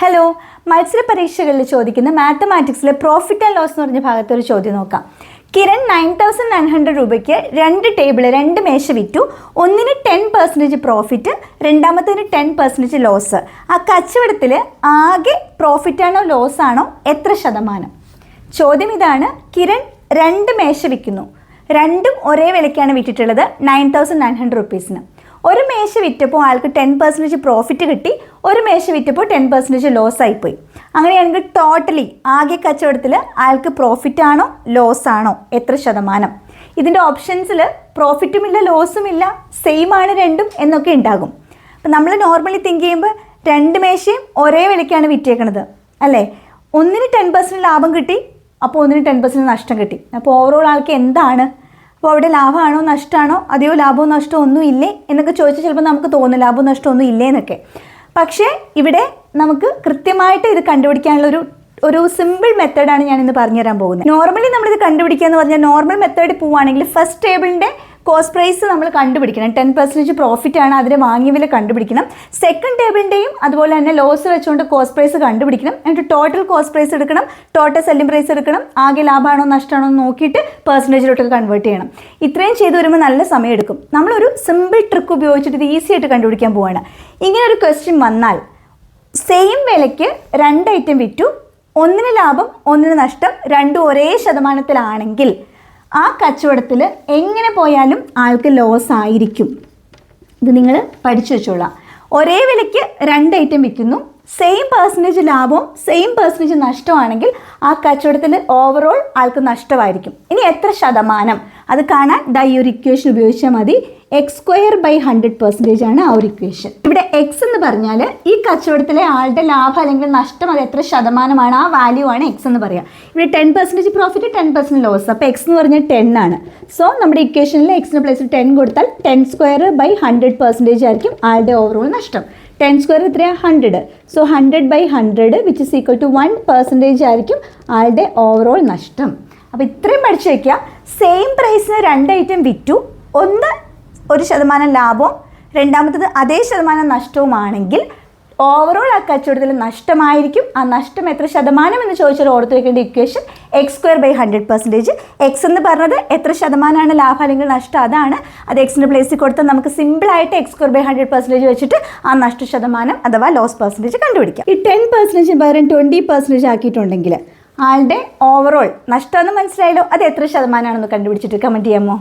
Hello മത്സര പരീക്ഷകളിൽ ചോദിക്കുന്ന മാത്തമാറ്റിക്സിലെ പ്രോഫിറ്റ് ആൻഡ് ലോസ് എന്ന് പറഞ്ഞ ഭാഗത്ത് ഒരു ചോദ്യം നോക്കാം. Kiran nine thousand nine hundred രൂപയ്ക്ക് രണ്ട് ടേബിൾ രണ്ട് മേശ വിറ്റു. ഒന്നിന് ടെൻ പെർസെന്റേജ് പ്രോഫിറ്റ് രണ്ടാമത്തേന് ടെൻ പെർസെന്റേജ് ലോസ് ആ കച്ചവടത്തിൽ ആകെ പ്രോഫിറ്റാണോ ലോസ് ആണോ എത്ര ശതമാനം? ചോദ്യം ഇതാണ്. കിരൺ രണ്ട് മേശ വിൽക്കുന്നു. രണ്ടും ഒരേ വിലയ്ക്കാണ് വിറ്റിട്ടുള്ളത് നയൻ തൗസൻഡ് നയൻ ഹൺഡ്രഡ് റുപ്പീസിന് ഒരു മേശ വിറ്റപ്പോൾ ആൾക്ക് ടെൻ പെർസെന്റേജ് പ്രോഫിറ്റ് കിട്ടി ഒരു മേശ വിറ്റപ്പോൾ ടെൻ പെർസെന്റേജ് ലോസ് ആയിപ്പോയി. അങ്ങനെയാണെങ്കിൽ ടോട്ടലി ആകെ കച്ചവടത്തിൽ ആൾക്ക് പ്രോഫിറ്റ് ആണോ ലോസ് ആണോ? എത്ര ശതമാനം? ഇതിന്റെ ഓപ്ഷൻസിൽ പ്രോഫിറ്റുമില്ല ലോസുമില്ല സെയിം ആണ് രണ്ടും എന്നൊക്കെ ഉണ്ടാകും. അപ്പം നമ്മൾ നോർമലി തിങ്ക് ചെയ്യുമ്പോൾ രണ്ട് മേശയും ഒരേ വിലയ്ക്കാണ് വിറ്റേക്കണത് അല്ലേ? ഒന്നിന് ടെൻ പെർസെന്റ് ലാഭം കിട്ടി അപ്പോൾ ഒന്നിന് ടെൻ പെർസെന്റ് നഷ്ടം കിട്ടി. അപ്പോൾ ഓവറോൾ ആൾക്ക് എന്താണ് അപ്പോൾ അവിടെ ലാഭമാണോ നഷ്ടമാണോ? അതെയോ ലാഭമോ നഷ്ടമോ ഒന്നും ഇല്ലേ? എന്നൊക്കെ ചോദിച്ചാൽ ചിലപ്പോൾ നമുക്ക് തോന്നും ലാഭവും നഷ്ടവും ഒന്നും ഇല്ലേ എന്നൊക്കെ. പക്ഷേ ഇവിടെ നമുക്ക് കൃത്യമായിട്ട് ഇത് കണ്ടുപിടിക്കാനുള്ള ഒരു ഒരു സിമ്പിൾ മെത്തേഡാണ് ഞാൻ ഇന്ന് പറഞ്ഞുതരാൻ പോകുന്നത്. നോർമലി നമ്മളിത് കണ്ടുപിടിക്കുക എന്ന് പറഞ്ഞാൽ നോർമൽ മെത്തേഡിൽ പോവുകയാണെങ്കിൽ ഫസ്റ്റ് ടേബിളിന്റെ കോസ്റ്റ് പ്രൈസ് നമ്മൾ കണ്ടുപിടിക്കണം. ടെൻ പെർസെന്റേജ് പ്രോഫിറ്റ് ആണ് അതിന് വാങ്ങിയ വില കണ്ടുപിടിക്കണം. സെക്കൻഡ് ടേബിളിന്റെയും അതുപോലെ തന്നെ ലോസ് വെച്ചുകൊണ്ട് കോസ്റ്റ് പ്രൈസ് കണ്ടുപിടിക്കണം. എന്നിട്ട് ടോട്ടൽ കോസ്റ്റ് പ്രൈസ് എടുക്കണം. ടോട്ടൽ സെല്ലിംഗ് പ്രൈസ് എടുക്കണം. ആകെ ലാഭമാണോ നഷ്ടമാണോ എന്ന് നോക്കിയിട്ട് പെർസെന്റേജിലോട്ട് കൺവേർട്ട് ചെയ്യണം. ഇത്രയും ചെയ്ത് വരുമ്പോൾ നല്ല സമയം എടുക്കും. നമ്മളൊരു സിമ്പിൾ ട്രിക്ക് ഉപയോഗിച്ചിട്ട് ഇത് ഈസി ആയിട്ട് കണ്ടുപിടിക്കാൻ പോവാണ്. ഇങ്ങനെ ഒരു ക്വസ്റ്റ്യൻ വന്നാൽ സെയിം വിലയ്ക്ക് രണ്ട് ഐറ്റം വിറ്റു. ഒന്നിന് ലാഭം ഒന്നിന് നഷ്ടം. രണ്ടും ഒരേ ശതമാനത്തിലാണെങ്കിൽ ആ കച്ചവടത്തിൽ എങ്ങനെ പോയാലും ആൾക്ക് ലോസ് ആയിരിക്കും. ഇത് നിങ്ങൾ പഠിച്ചു വെച്ചോളാം. ഒരേ വിലയ്ക്ക് രണ്ട് ഐറ്റം വിൽക്കുന്നു. സെയിം പേഴ്സന്റേജ് ലാഭവും സെയിം പേഴ്സന്റേജ് നഷ്ടമാണെങ്കിൽ ആ കച്ചവടത്തിൽ ഓവറോൾ ആൾക്ക് നഷ്ടമായിരിക്കും. ഇനി എത്ര ശതമാനം? അത് കാണാൻ ദാ ഒരു ഇക്വേഷൻ ഉപയോഗിച്ചാൽ മതി. X square by hundred percentage ആണ് ആ ഒരു ഇക്വേഷൻ ഇവിടെ എക്സ് എന്ന് പറഞ്ഞാൽ ഈ കച്ചവടത്തിലെ ആളുടെ ലാഭം അല്ലെങ്കിൽ നഷ്ടം അത് എത്ര ശതമാനമാണ് ആ വാല്യൂ ആണ് എക്സ് എന്ന് പറയുക ഇവിടെ ten percentage profit ten percent loss അപ്പോൾ എക്സ് എന്ന് പറഞ്ഞാൽ ടെൻ ആണ്. സോ നമ്മുടെ ഇക്വേഷനിൽ എക്സിന് പ്ലേസിൽ ടെൻ കൊടുത്താൽ ten square by hundred percentage ആയിരിക്കും ആളുടെ ഓവറോൾ നഷ്ടം. ടെൻ സ്ക്വയർ എത്രയാണ് hundred so hundred by hundred which is equal to one percentage ആയിരിക്കും ആളുടെ ഓവറോൾ നഷ്ടം. അപ്പോൾ ഇത്രയും പഠിച്ചു വയ്ക്കുക സെയിം പ്രൈസിന് രണ്ട് ഐറ്റം വിറ്റു. ഒന്ന് ഒരു ശതമാനം ലാഭവും രണ്ടാമത്തത് അതേ ശതമാനം നഷ്ടവുമാണെങ്കിൽ ഓവറോൾ ആ കച്ചവടത്തിൽ നഷ്ടമായിരിക്കും. ആ നഷ്ടം എത്ര ശതമാനം എന്ന് ചോദിച്ചാൽ ഓർത്ത് വെക്കേണ്ട equation x square by hundred percentage x എന്ന് പറഞ്ഞത് എത്ര ശതമാനമാണ് ലാഭം അല്ലെങ്കിൽ നഷ്ടം? അതാണ്. അത് എക്സിന്റെ പ്ലേസിൽ കൊടുത്താൽ നമുക്ക് സിമ്പിളായിട്ട് x square by hundred percentage വെച്ചിട്ട് ആ നഷ്ട ശതമാനം അഥവാ ലോസ് പെർസെന്റേജ് കണ്ടുപിടിക്കാം. ഈ ടെൻ പെർസെന്റേജ് പകരം ട്വന്റി പെർസെന്റേജ് ആക്കിയിട്ടുണ്ടെങ്കിൽ ആളുടെ ഓവറോൾ നഷ്ടമെന്ന് മനസ്സിലായല്ലോ? അത് എത്ര ശതമാനമാണെന്ന് കണ്ടുപിടിച്ചിട്ട് കമന്റ് ചെയ്യാമോ?